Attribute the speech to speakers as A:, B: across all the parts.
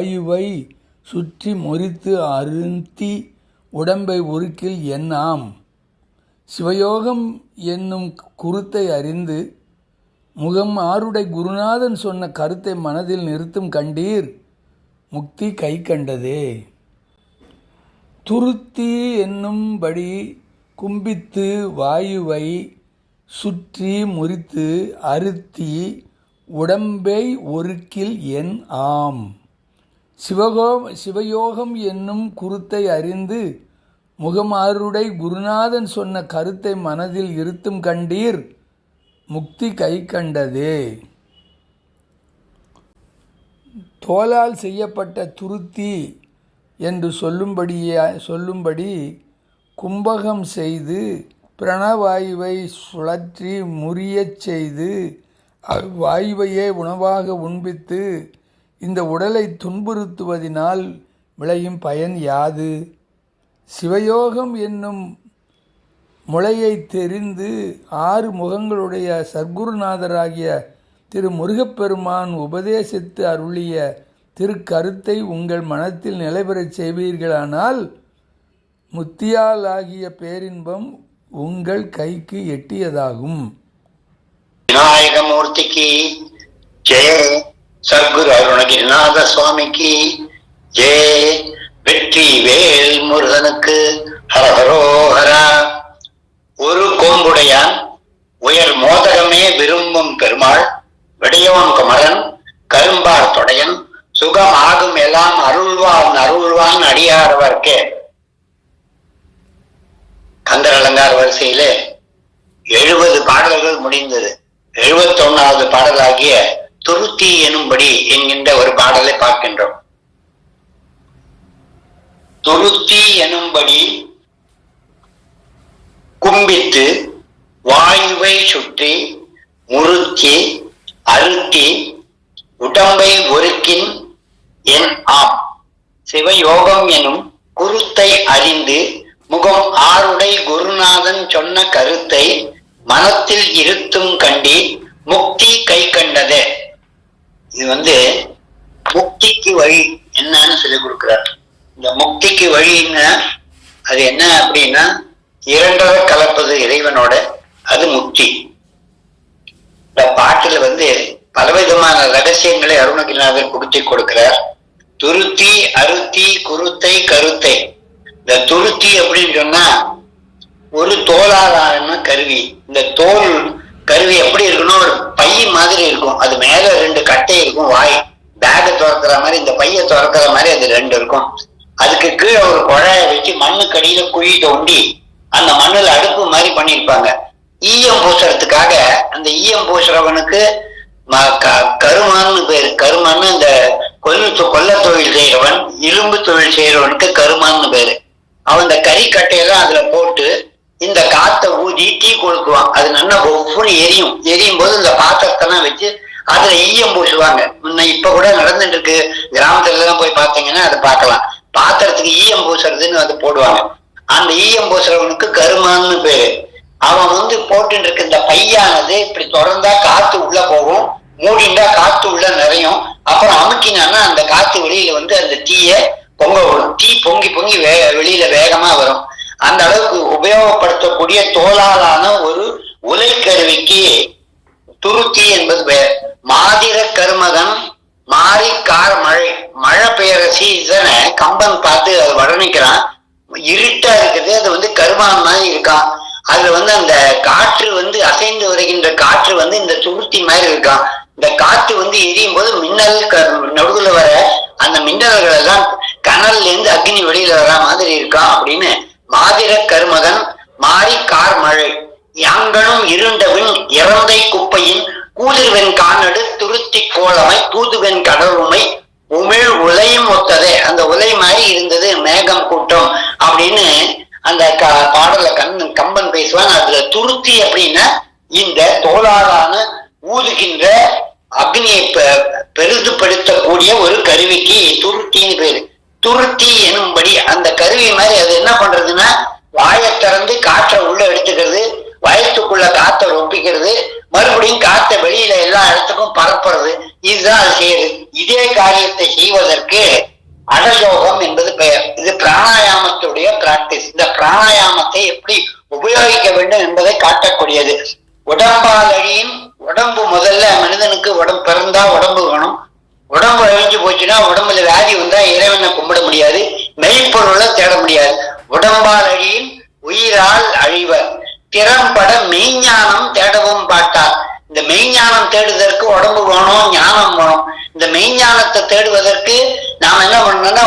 A: வாயுவை சுற்றி முறித்து அருந்தி உடம்பை உருக்கில் எண்ணாம் சிவயோகம் என்னும் குருத்தை அறிந்து முகம் ஆருடை குருநாதன் சொன்ன கருத்தை மனதில் நிறுத்தும் கண்டீர் முக்தி கை கண்டதே. துருத்தி என்னும்படி கும்பித்து வாயுவை சுற்றி முறித்து அறுத்தி உடம்பை ஒருக்கில் என் ஆம். சிவகோ சிவயோகம் என்னும் குருத்தை அறிந்து முகமாருடை குருநாதன் சொன்ன கருத்தை மனதில் இருத்தும் கண்டீர் முக்தி கை கண்டதே. தோலால் செய்யப்பட்ட துருத்தி என்று சொல்லும்படியா சொல்லும்படி கும்பகம் செய்து பிரணவாயுவை சுழற்றி முறியச் செய்து அவ்வாயுவையே உணவாக உண்பித்து இந்த உடலை துன்புறுத்துவதினால் விளையும் பயன் யாது? சிவயோகம் என்னும் முளையை தெரிந்து ஆறு முகங்களுடைய சர்க்குருநாதராகிய திரு முருகப்பெருமான் உபதேசித்து அருளிய திருக்கருத்தை உங்கள் மனத்தில் நிலைபெறச் செய்வீர்களானால் முத்தியால் ஆகிய பேரின்பம் உங்கள் கைக்கு எட்டியதாகும்.
B: விநாயகமூர்த்திக்கு ஜெய சத்குரு அருணகிரிநாத சுவாமிக்கு ஜே. வெற்றி வேல் முருகனுக்கு ஹரஹரோஹரா. ஒரு கோம்புடையான் உயர் மோதகமே விரும்பும் பெருமாள் விடையோன் குமரன் கரும்பார் தொடையன் சுகம் ஆகும் எல்லாம் அருள்வான் அருள்வான் அடியாரவர்க்கே கந்தர் அலங்கார வரிசையிலே எழுபது பாடல்கள் முடிந்தது. எழுபத்தி ஒன்னாவது பாடலாகிய துருத்தி எனும்படி என்கின்ற ஒரு பாடலை பார்க்கின்றோம். துருத்தி எனும்படி கும்பித்து வாயுவை சுற்றி முறுக்கி அழுத்தி உடம்பை ஒருக்கின் என் ஆம். சிவயோகம் எனும் குருத்தை அறிந்து முகம் ஆருடை குருநாதன் சொன்ன கருத்தை மனத்தில் இருத்தும் கண்டி முக்தி கை கண்டதே வந்து முக்திக்கு வழி என்னன்னு சொல்லி கொடுக்கிறார். இந்த முக்திக்கு வழின்னா அது என்ன அப்படின்னா இரண்டரை கலப்பது இறைவனோட அது முக்தி. இந்த பாட்டுல வந்து பலவிதமான ரகசியங்களை அருணகிரிநாதர் கொடுத்து கொடுக்கிறார். துருத்தி அருத்தி குருத்தை கருத்தை. இந்த துருத்தி அப்படின்னு சொன்னா ஒரு தோலாலான கருவி. இந்த தோல் கருவி எப்படி இருக்கணும் ஒரு பை மாதிரி இருக்கும். அது மேல ரெண்டு கட்டை இருக்கும் வாய். பேக திறக்கிற மாதிரி இந்த பைய திறக்கிற மாதிரி அது ரெண்டு இருக்கும். அதுக்கு கீழே ஒரு குழாய வச்சு மண்ணுக்கடியில குழி தோண்டி அந்த மண்ணுல அடுப்பு மாதிரி பண்ணியிருப்பாங்க. ஈயம் பூசுறதுக்காக அந்த ஈயம் பூசுறவனுக்கு ம- க- கருமான்னு பேர். கருமான்னு இந்த கொல்லு தொ- கொல்ல தொழில் செய்யறவன் இரும்பு தொழில் செய்யறவனுக்கு கருமான்னு பேரு. அவன் இந்த கறிக்கட்டையெல்லாம் அதுல போட்டு இந்த காத்தை ஊதி தீ கொளுத்துவான் அது நல்லா ஒவ்வொரு எரியும். எரியும் போது இந்த பாத்திரத்தெல்லாம் வச்சு அதுல ஈயம் பூசுவாங்க முன்ன இப்ப கூட நடந்துட்டு இருக்கு கிராமத்துல எல்லாம் போய் பார்த்தீங்கன்னா அதை பார்க்கலாம். பாத்திரத்துக்கு ஈயம் பூசுறதுன்னு அது போடுவாங்க. அந்த ஈயம் பூசுறவனுக்கு கருமான்னு பேரு. அவன் வந்து போட்டு இருக்க இந்த பையானது இப்படி திறந்தா காத்து உள்ள போகும். மூடிண்டா காத்து உள்ள நிறையும். அப்புறம் அமுக்கினான்னா அந்த காத்து வெளியில வந்து அந்த தீய பொங்க விடும். தீ பொங்கி பொங்கி வெளியில வேகமா வரும். அந்த அளவுக்கு உபயோகப்படுத்தக்கூடிய தோலாலான ஒரு உலைக்கருவிக்கு துருத்தி என்பது பெயர். மாதிர கருமகன் மாறி கார் மழை மழை பெய்யற சீசனை கம்பன் பார்த்து அதை வர்ணிக்கிறான். இருட்டா இருக்குது அது வந்து கருமான் மாதிரி இருக்கான். அதுல வந்து அந்த காற்று வந்து அசைந்து வருகின்ற காற்று வந்து இந்த துருத்தி மாதிரி இருக்கான். இந்த காற்று வந்து எரியும் போது மின்னல் க- நடுவுல வர அந்த மின்னல்கள் எல்லாம் கனல்ல இருந்து அக்னி வெளியில வர மாதிரி இருக்கான் அப்படின்னு மாதிர கருமகன் மாறி கார் மழை. யாங்கனும் இருண்டவின் இறந்தை குப்பையின் கூதிர்வெண் காணடு துருத்தி கோலமை தூதுவெண் கடலுமை உமிழ் உலையும் ஒத்ததே அந்த உலை மாதிரி இருந்தது மேகம் கூட்டம் அப்படின்னு அந்த க- பாடல கண் கம்பன் பேசுவான். அதுல துருத்தி அப்படின்னா இந்த தோளாலான ஊதுகின்ற அக்னியை பெ- பெரிதுபடுத்தக்கூடிய ஒரு கருவிக்கு துருத்தின்னு பேரு. துருத்தி எனும்படி அந்த கருவி மாதிரி அது என்ன பண்றதுன்னா வாயை திறந்து காற்றை உள்ள எடுத்துக்கிறது வயத்துக்குள்ள காத்தை ஒப்பிக்கிறது மறுபடியும் காத்த வெளியில எல்லா இடத்துக்கும் பரப்புறது இதுதான் அது செய்யுது. இதே காரியத்தை செய்வதற்கு அடயோகம் என்பது பெயர். இது பிராணாயாமத்துடைய பிராக்டிஸ் இந்த பிராணாயாமத்தை எப்படி உபயோகிக்க வேண்டும் என்பதை காட்டக்கூடியது. உடம்பால் அழியின் உடம்பு முதல்ல மனிதனுக்கு உடம்பு பிறந்தா உடம்பு வேணும். உடம்பு அழிஞ்சு போச்சுன்னா உடம்புல வியாதி வந்தா இறைவனை கும்ப முடியாது. மெய்ப்பொருளை தேட முடியாது. உடம்பால் அழியின் உயிரால் அழிவர். திறம்பட மெய்ஞானம் தேடவும் பாட்டார் இந்த மெய்ஞானம் தேடுவதற்கு உடம்பு வேணும் ஞானம் வேணும். இந்த மெய்ஞானத்தை தேடுவதற்கு நாம் என்ன பண்ணோம்னா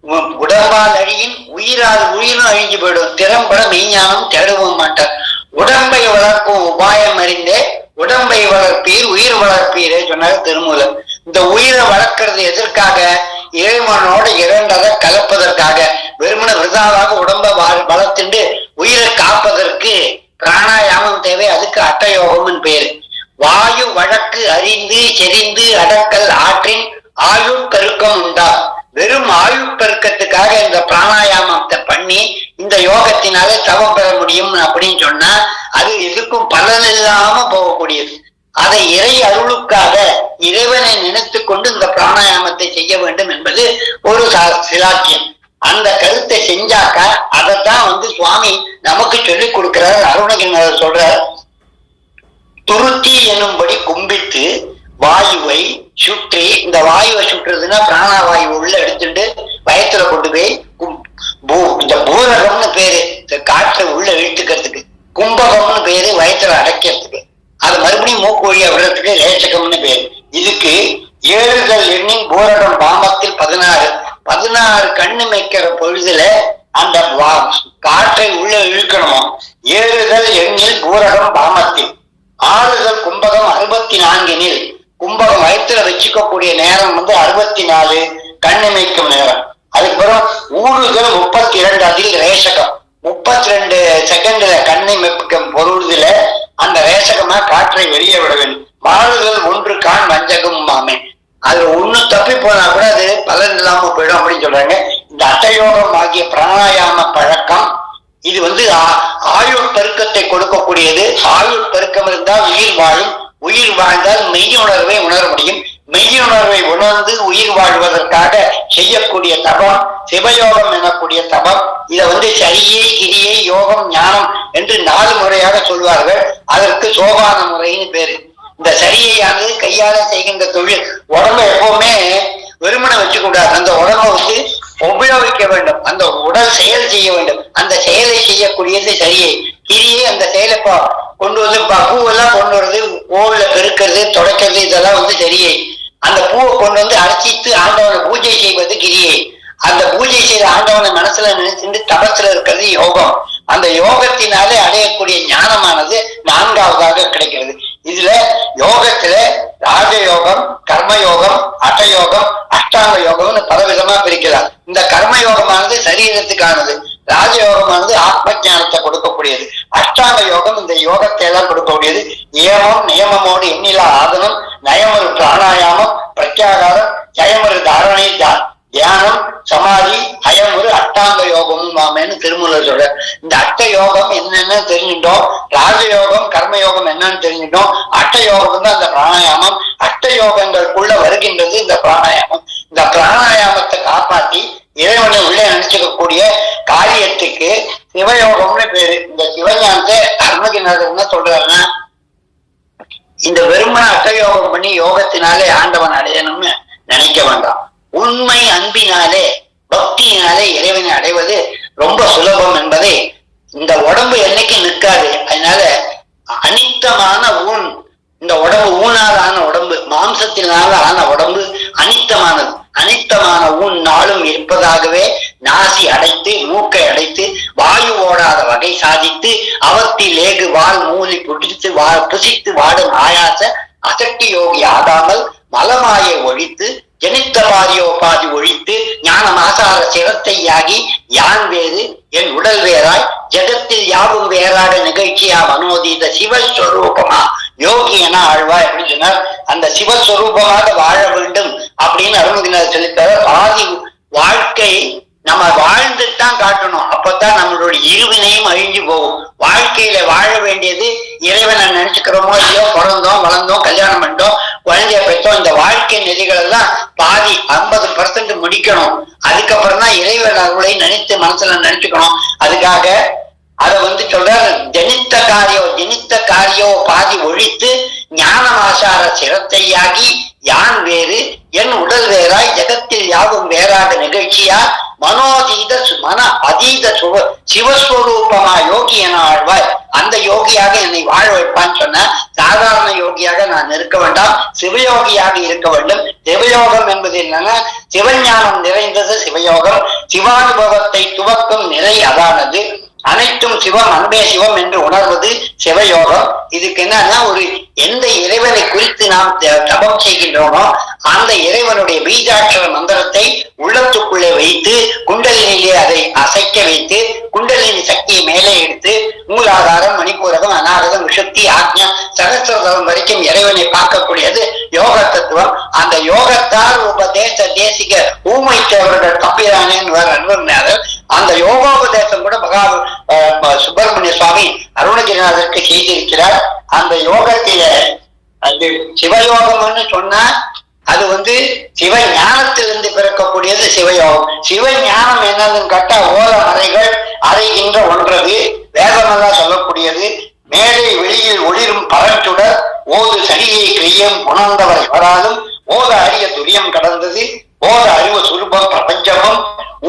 B: உ- உடம்பால் அழியின் உயிரால் உயிரும் அழிஞ்சு போயிடும். திறம்பட மெய்ஞானம் தேடவும் மாட்டார். உடம்பை வளர்க்கும் உபாயம் அறிந்தே உடம்பை வளர்ப்பீர் உயிர் வளர்ப்பீரே சொன்னார் திருமூலம் இந்த உயிரை வளர்க்கறது எதற்காக? இறைவனோட இரண்டரை கலப்பதற்காக வெறுமன விருதாவாக உடம்ப வளர்த்துண்டு உயிரை காப்பதற்கு பிராணாயாமம் தேவை. அதுக்கு அட்டயோகம்னு பேரு. வாயு வழக்கு அறிந்து செறிந்து அடக்கல் ஆற்றின் ஆயுட்பெருக்கம் உண்டா? வெறும் ஆயுட்பெருக்கத்துக்காக இந்த பிராணாயாமத்தை பண்ணி இந்த யோகத்தினாலே தவம் பெற முடியும் அப்படின்னு சொன்னா அது எதுக்கும் பலன் இல்லாம போகக்கூடியது. அதை இறை அருளுக்காக இறைவனை நினைத்து கொண்டு இந்த பிராணாயாமத்தை செய்ய வேண்டும் என்பது ஒரு சா- சிலாக்கியம். அந்த கருத்தை செஞ்சாக்க அதைத்தான் வந்து சுவாமி நமக்கு சொல்லிக் கொடுக்கிறார் அருணகிரிநாதர் சொல்றார். துருத்தி எனும்படி கும்பிட்டு வாயுவை சுற்றி இந்த வாயுவை சுற்றுறதுன்னா பிராணவாயு உள்ள எடுத்துட்டு வயத்துல கொண்டு போய் கும்- பூ- இந்த பூரகம்னு பேரு. இந்த காற்றை உள்ள இழுத்துக்கிறதுக்கு. கும்பகம்னு பேரு வயத்துல அடைக்கிறதுக்கு. அது மறுபடியும் மூக்கு வழியா விடுறதுக்கு லேச்சகம்னு பேரு. இதுக்கு ஏழுதல் எண்ணின் போரடம் பாமத்தில் பதினாறு. பதினாறு கண்ணு மேய்க்கிற பொழுதுல அந்த வா- காற்றை உள்ள இழுக்கணுமா? ஏழுதல் எண்ணில் பூரகம் பாமத்தில் ஆறுதல் கும்பகம் அறுபத்தி நான்கினில் கும்பகம் வயிற்றுல வச்சுக்கக்கூடிய நேரம் வந்து அறுபத்தி நாலு கண்ணிமைக்கும் நேரம். அதுக்கப்புறம் ஊறுதல் முப்பத்தி இரண்டு அதில் ரேஷகம் முப்பத்தி ரெண்டு செகண்ட்ல கண்ணை மெப்பிக்கும் பொருள்ல அந்த வேசகமா காற்றை வெளியே விட வேண்டும். மாறுதல் ஒன்று கான் வஞ்சகம் மாமே. அதுல ஒண்ணு தப்பி போனா கூட அது பலன் இல்லாம போயிடும் அப்படின்னு சொல்றாங்க. இந்த அட்டயோகம் ஆகிய பிராணாயாம பழக்கம் இது வந்து ஆ- ஆயுள் பெருக்கத்தை கொடுக்கக்கூடியது. ஆயுள் பெருக்கம் இருந்தால் உயிர் வாழும். உயிர் வாழ்ந்தால் மெய்யுணர்வை உணர முடியும். மெய்யுணர்வை உணர்ந்து உயிர் வாழ்வதற்காக செய்யக்கூடிய தபம் சிவயோகம் எனக்கூடிய தபம் இதை வந்து சரியை கிரியை யோகம் ஞானம் என்று நாலு முறையாக சொல்வார்கள். அதற்கு சோபான முறைன்னு பேரு. இந்த சரியையானது கையால செய்கின்ற தொழில். உடம்ப எப்பவுமே வெறுமனை வச்சுக்கூடாது. அந்த உடம்ப வந்து உபயோகிக்க வேண்டும். அந்த உடல் செயல் செய்ய வேண்டும். அந்த செயலை செய்யக்கூடியது சரியை. கிரியை அந்த செயலை கொண்டு வந்து ப- பூவெல்லாம் கொண்டு வரது கோவில பெருக்கிறது தொடக்கிறது இதெல்லாம் வந்து சரியை. அந்த பூவை கொண்டு வந்து அர்ச்சித்து ஆண்டவனை பூஜை செய்வது கிரியை. அந்த பூஜை செய்த ஆண்டவனை மனசுல நினைச்சிருந்து தபத்துல இருக்கிறது யோகம். அந்த யோகத்தினாலே அடையக்கூடிய ஞானமானது நான்காவதாக கிடைக்கிறது. இதுல யோகத்துல ராஜயோகம் கர்மயோகம் அட்டயோகம் அஷ்டாங்க யோகம்னு பல விதமா பிரிக்கலாம் இந்த கர்மயோகமானது சரீரத்துக்கானது. ராஜயோகமானது ஆத்ம ஜானத்தை கொடுக்கக்கூடியது. அஷ்டாங்க யோகம் இந்த யோகத்தை எல்லாம் கொடுக்கக்கூடியது. நியமம் நியமமோடு எண்ணிலா ஆதனம் நயமொரு பிராணாயாமம் பிரத்யாகாரம் ஜயமொரு தாரணை தியானம் சமாதி அயமுறு அட்டாங்க யோகமும் மாமேன்னு திருமூலர் சொல்ற இந்த அட்ட யோகம் என்னன்னு தெரிஞ்சுட்டோம் ராஜயோகம் கர்மயோகம் என்னன்னு தெரிஞ்சுட்டோம் அட்ட யோகம் தான் அந்த பிராணாயாமம். அட்ட யோகங்களுக்குள்ள வருகின்றது இந்த பிராணாயாமம். இந்த பிராணாயாமத்தை காப்பாத்தி இறைவனை உள்ளே நினைச்சுக்கக்கூடிய காரியத்துக்கு சிவயோகம்னு பேரு. இந்த சிவஞானத்தை அருணகிரிநாதர் என்ன சொல்றாருன்னா இந்த வெறுமன அட்டயோகம் பண்ணி யோகத்தினாலே ஆண்டவன் அடையணும்னு நினைக்க வேண்டாம். உண்மை அன்பினாலே பக்தியினாலே இறைவனை அடைவது ரொம்ப சுலபம் என்பதை இந்த உடம்பு என்னைக்கு நிற்காது. அதனால அனித்தமான ஊன் இந்த உடம்பு ஊனால் ஆன உடம்பு மாம்சத்தினால ஆன உடம்பு அனித்தமானது. அனித்தமான ஊன் நாளும் இருப்பதாகவே நாசி அடைத்து மூக்கை அடைத்து வாயு ஓடாத வகை சாதித்து அவத்தி லேகு வால் மூலி புடித்து வா புசித்து வாடும் ஆயாச அசட்டி யோகி ஆகாமல் மலமாயை ஒழித்து ஜனித்தபாதியோபாதி ஒழித்து ஞான ஆசார சிரத்தையாகி யான் வேறு? என் உடல் வேறாய். ஜெகத்தில் யாவும் வேறாட நிகழ்ச்சியா மனோதீத சிவஸ்வரூபமா? யோகி என ஆழ்வா அப்படின்னு சொன்னார் அந்த சிவஸ்வரூபமாக வாழ வேண்டும் அப்படின்னு அருணகிரிநாதர் செலுத்த ஆதி வாழ்க்கை நம்ம அப்பதான் நம்மளுடைய இருவினையும் அழிஞ்சு போகும். வாழ்க்கையில வாழ வேண்டியது இறைவனை நினைச்சுக்கிறோமோ இல்லையோ பிறந்தோம் வளர்ந்தோம் கல்யாணம் பண்ணிட்டோம் குழந்தைய பெற்றோம் இந்த வாழ்க்கை நெறிகள் எல்லாம் பாதி ஐம்பது பர்சன்ட் முடிக்கணும். அதுக்கப்புறம் தான் இறைவன் அருளை நினைத்து மனசுல நினைச்சுக்கணும். அதுக்காக அதை வந்து சொல்ற ஜனித்த காரியோ ஜனித்த காரியோ பாதி ஒழித்து ஞானமாசார சிரத்தையாகி யான் வேறு? என் உடல் வேறாய் ஜெகத்தில் யாவும் வேறாத நிகழ்ச்சியா? மனோதீத மன அதீத சுவ சிவஸ்வரூபமா யோகி என ஆழ்வாய். அந்த யோகியாக என்னை வாழ வைப்பான்னு சொன்ன சாதாரண யோகியாக நான் இருக்க வேண்டாம். சிவயோகியாக இருக்க வேண்டும். சிவயோகம் என்பது என்னன்னா? சிவஞானம் நிறைந்தது சிவயோகம். சிவானுபவத்தை துவக்கும் நிலை அதானது. அனைத்தும் சிவம் அன்பே சிவம் என்று உணர்வது சிவயோகம். இதுக்கு என்னன்னா ஒரு எந்த இறைவனை குறித்து நாம் தபம் செய்கின்றோமோ அந்த இறைவனுடைய பீஜாட்சர மந்திரத்தை உள்ளத்துக்குள்ளே வைத்து குண்டலினிலே அதை அசைக்க வைத்து குண்டலினி சக்தியை மேலே எடுத்து மூலாதாரம் மணிப்பூரகம் அநாரதம் விஷக்தி ஆக்ஞா சகசிரதம் வரைக்கும் இறைவனை பார்க்கக்கூடியது யோக தத்துவம். அந்த யோகத்தால் உபதேச தேசிக ஊமை தேவர்கள் அன்பர் அந்த யோகோபதேசம் கூட மகா சுப்பிரமணிய சுவாமி அருணகிரிநாதருக்கு செய்திருக்கிறார். அந்த யோகத்தில அது சிவயோகம்னு சொன்னா அது வந்து சிவ ஞானத்திலிருந்து பிறக்கக்கூடியது சிவயோகம். சிவ ஞானம் என்னதுன்னு கேட்டா ஓர மறைகள் அறைகின்ற ஒன்றது வேதமெல்லாம் சொல்லக்கூடியது. மேலே வெளியில் ஒளிரும் பரஞ்சுடர் ஓது சடியை கிரியம் உணர்ந்தவர் எவராலும் ஓத அரிய துரியம் கடந்தது ஓத அறிவு சுரூபம் பிரபஞ்சமும்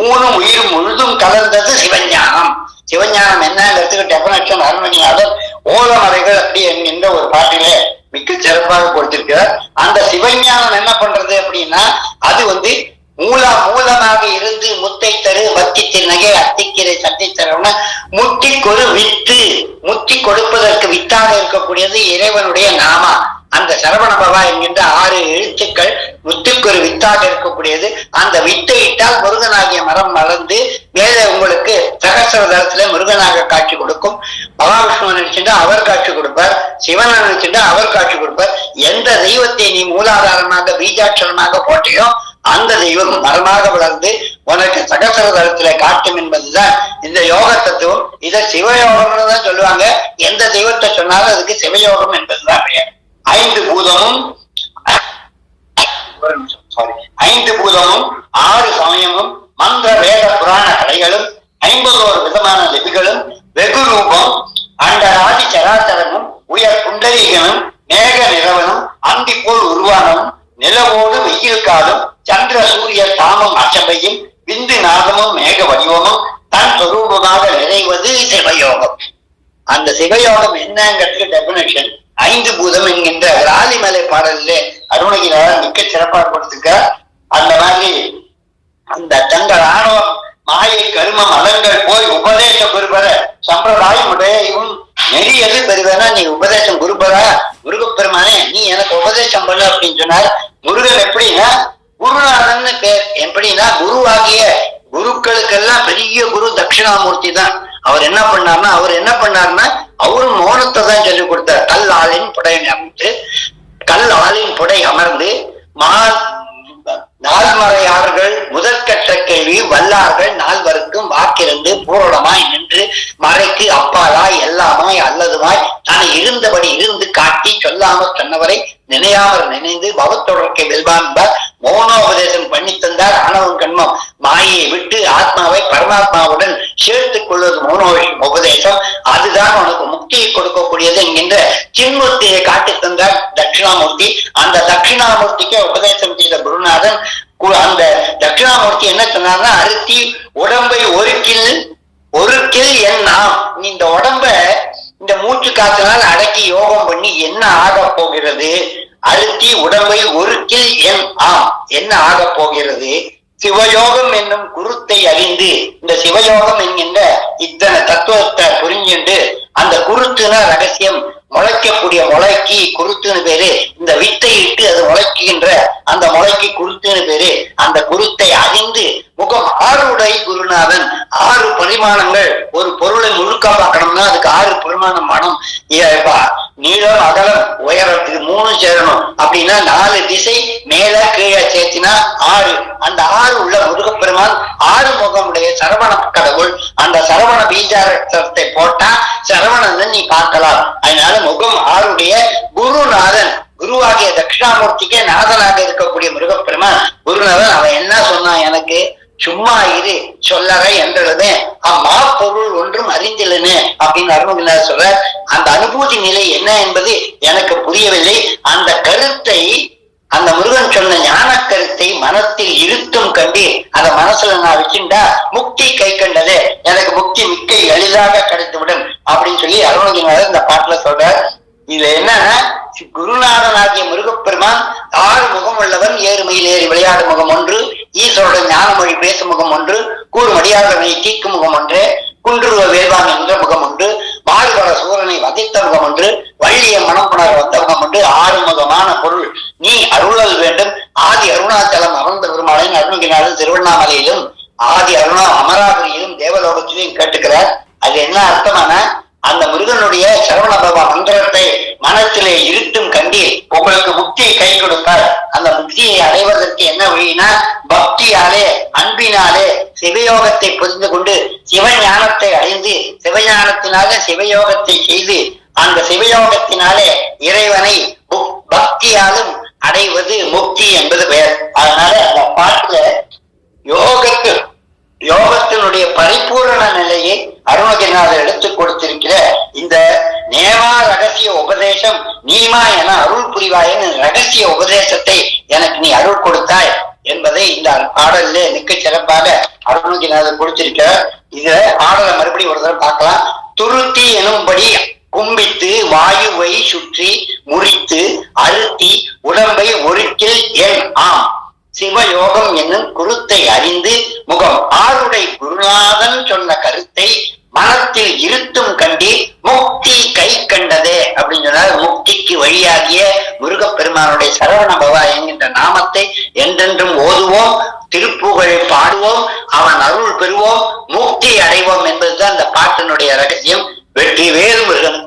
B: ஊனும் உயிரும் முழுதும் கலந்தது சிவஞானம். சிவஞானம் என்னங்கிறதுக்கு டெபனேஷன் அருமணியாளர் ஓலமறைகள் அப்படி என்கின்ற ஒரு பாட்டிலே மிக்க சிறப்பாக கொடுத்திருக்கிறார். அந்த சிவஞானம் என்ன பண்றது அப்படின்னா அது வந்து மூலா மூலமாக இருந்து முத்தை தரு வத்தி திருநகை அத்திக்கரை சத்தை தரவுன முத்திக்கொரு வித்து முத்தி கொடுப்பதற்கு வித்தாக இருக்கக்கூடியது இறைவனுடைய நாமா அந்த சரவண பவா என்கின்ற ஆறு எழுத்துக்கள் முத்துக்கு ஒரு வித்தாக இருக்கக்கூடியது. அந்த வித்தை இட்டால் முருகனாகிய மரம் மலர்ந்து மேலே உங்களுக்கு சகசிரதளத்துல முருகனாக காட்சி கொடுக்கும். மகாவிஷ்ணு நினைச்சுட்டா அவர் காட்சி கொடுப்பார். சிவனை நினைச்சுட்டா அவர் காட்சி கொடுப்பார். எந்த தெய்வத்தை நீ மூலாதாரமாக பீஜாட்சரமாக போட்டியோ அந்த தெய்வம் மரமாக வளர்ந்து உனக்கு சகசிரதளத்துல காட்டும் என்பதுதான் இந்த யோக தத்துவம். இதை சிவயோகம்னு தான் சொல்லுவாங்க. எந்த தெய்வத்தை சொன்னாலும் அதுக்கு சிவயோகம் என்பதுதான் பெயர். ஐந்து பூதமும் சாரி ஐந்து பூதமும் ஆறு சமயமும் மந்திர வேத புராண கலைகளும் ஐம்பதோரு விதமான லிபிகளும் வெகு ரூபம் அண்டராதி சராசரமும் உயர் குண்டரீகனும் மேக நிறவனும் அந்தி போல் உருவானவும் நிலவோடு வெயில் காலும் சந்திர சூரிய தாமம் அச்சபையும் விந்து நாதமும் மேக வடிவமும் தன் சொரூபமாக நிறைவது சிவயோகம். அந்த சிவயோகம் என்னங்கிறதுக்கு டெபினேஷன் ஐந்து பூதம் என்கின்ற ராலிமலை பாடலிலே அருணகிரியார் மிக்க சிறப்பாக கொடுத்திருக்கார் அந்த மாதிரி அந்த தங்கள் ஆணவம் மாயை கருமம் அலங்கள் போய் உபதேசம் குருபர சம்பிரதாயம் உடையும் நெறியது பெறுவேனா நீ உபதேசம் குருபரா முருகப்பெருமானே நீ எனக்கு உபதேசம் பண்ணு அப்படின்னு சொன்னார். முருகன் எப்படின்னா குருநாதன் பேர் எப்படின்னா குருவாகிய குருக்களுக்கெல்லாம் பெரிய குரு தட்சிணாமூர்த்தி தான். அவர் என்ன பண்ணார்னா அவர் என்ன பண்ணார்னா அவரும் மௌனத்தை தான் சொல்லி கொடுத்தார். கல் ஆளின் புடை அமர்ந்து கல் ஆளின் புடை அமர்ந்து மா நால்மறையார்கள் முதற்கற்ற கேள்வி வல்லார்கள் நால்வருக்கும் வாக்கிருந்து பூரணமாய் நின்று மறைக்கு அப்பாலாய் எல்லாமாய் அல்லதுமாய் நான் இருந்தபடி இருந்து காட்டி சொல்லாமல் சொன்னவரை நினையாமல் நினைந்து பவத்தொடர்க்கை வெல்வான்பார் மௌனோபதேசம் பண்ணி தந்தார். கண்மம் மாயை விட்டு ஆத்மாவை பரமாத்மாவுடன் சேர்த்துக் கொள்வது மௌனோ உபதேசம். அதுதான் உனக்கு முக்தியை கொடுக்கக்கூடியது என்கின்ற சின்முத்தியை காட்டி தந்தார் தட்சிணாமூர்த்தி. அந்த தட்சிணாமூர்த்திக்கு உபதேசம் செய்த குருநாதன் கு- அந்த தட்சிணாமூர்த்தி என்ன சொன்னார்னா அருத்தி உடம்பை ஒரு கில் ஒரு கில் என்ன நீ இந்த உடம்ப இந்த மூச்சு காத்தினால் அடக்கி யோகம் பண்ணி என்ன ஆக போகிறது? அழுத்தி உடம்பை ஒரு கில் என் ஆம். என்ன ஆக போகிறது? சிவயோகம் என்னும் குருத்தை அறிந்து இந்த சிவயோகம் என்கின்ற இத்தனை தத்துவத்தை புரிஞ்சுண்டு அந்த குருத்துனா ரகசியம் முளைக்கக்கூடிய முளைக்கு குருத்துன்னு பேரு. இந்த வித்தை இட்டு அது முளைக்குகின்ற அந்த முளைக்கு குருத்துன்னு பேரு. அந்த குருத்தை அறிந்து முகம் ஆறுடை குருநாதன். ஆறு பரிமாணங்கள். ஒரு பொருளை முழுக்க பார்க்கணும்னா அதுக்கு ஆறு பரிமாணம் மனம். ஏப்பா நீளம் அகலம் உயரத்துக்கு மூணு சேரணும். அப்படின்னா நாலு திசை மேல கீழே சேர்த்தினா ஆறு. அந்த ஆறு உள்ள முருகப்பெருமான் ஆறு முகமுடைய சரவண கடவுள். அந்த சரவண பீஜாரத்தை போட்டா சரவணன் நீ பார்க்கலாம். அதனால முகம் ஆறுடைய குருநாதன். குருவாகிய தட்சிணாமூர்த்திக்கே நாதனாக இருக்கக்கூடிய முருகப்பெருமான். குருநாதன் அவன் என்ன சொன்னான் எனக்கு? சும்மா இரு சொல்லற என்றது அம்மா பொருள் ஒன்றும் அறிந்திலனு அப்படின்னு அருணகிரிநாதர் சொல்ற அந்த அனுபூதி நிலை என்ன என்பது எனக்கு புரியவில்லை. அந்த கருத்தை அந்த முருகன் சொன்ன ஞான கருத்தை மனத்தில் இருத்தும் கண்டு அந்த மனசுல நான் வச்சுட்டா முக்தி கை கண்டது. எனக்கு முக்தி மிக்க எளிதாக கிடைத்துவிடும் அப்படின்னு சொல்லி அருணகிரிநாதர் இந்த பாட்டுல சொல்ற இதுல என்னன்னா குருநாதனாகிய முருகப்பெருமான் ஆறு முகம் உள்ளவன் ஏறு மயில் ஏறி விளையாடு முகம் ஒன்று ஈஸ்வரோட ஞானமொழி பேசும் முகம் ஒன்று கூறுமடியாதனை தீக்கும் முகம் ஒன்று குன்றுவ வேள்வான் என்ற முகம் ஒன்று வாழ்வர சூரனை வதைத்த முகம் ஒன்று வள்ளிய மனம் புணர் வந்த முகம் ஒன்று ஆறுமுகமான பொருள். நீ அருளல் வேண்டும். ஆதி அருணாச்சலம் அமர்ந்த பெருமாளையும் அருணகிரிநாதன் திருவண்ணாமலையிலும் ஆதி அருணா அமராவதியிலும் தேவலோகத்திலையும் கேட்டுக்கிறார் அது என்ன அர்த்தமான அந்த முருகனுடைய சரவண பவ மந்திரத்தை மனத்திலே இருட்டும் கண்டீர். உங்களுக்கு முக்தியை கை கொடுப்பார் அந்த முக்தியை அடைவதற்கு என்ன வழினா பக்தியாலே அன்பினாலே சிவயோகத்தை புரிந்து கொண்டு சிவஞானத்தை அடைந்து சிவஞானத்தினாக சிவயோகத்தை செய்து அந்த சிவயோகத்தினாலே இறைவனை பக்தியாலும் அடைவது முக்தி என்பது பெயர் அதனால அந்த பாட்டுல யோகத்து யோகத்தினுடைய பரிபூரண நிலையை அருணகிரிநாதர் எடுத்து கொடுத்திருக்கிற இந்த நேமா ரகசிய உபதேசம் நீமா என அருள் புரிவாயின் ரகசிய உபதேசத்தை எனக்கு நீ அருள் கொடுத்தாய் என்பதை இந்த பாடலிலே மிக்க சிறப்பாக அருணகிரிநாதர் கொடுத்திருக்கிறார். இதுல பாடலை மறுபடியும் ஒரு தடவை பார்க்கலாம். துருத்தி எனும்படி கும்பித்து வாயுவை சுற்றி முறித்து அழுத்தி உடம்பை ஒருக்கில் என் ஆம். சிவயோகம் என்னும் குருத்தை அறிந்து முகம் ஆருடை குருநாதன் சொன்ன கருத்தை மனத்தில் இருத்தும் கண்டி முக்தி கை கண்டதே அப்படின்னு சொன்னால் முக்திக்கு வழியாகிய முருகப்பெருமானுடைய சரவண பவா என்கின்ற நாமத்தை என்றென்றும் ஓதுவோம் திருப்புகழை பாடுவோம் அவன் அருள் பெறுவோம் முக்தி அடைவோம் என்பதுதான் அந்த பாட்டினுடைய ரகசியம். வெற்றி வேறு முருகன்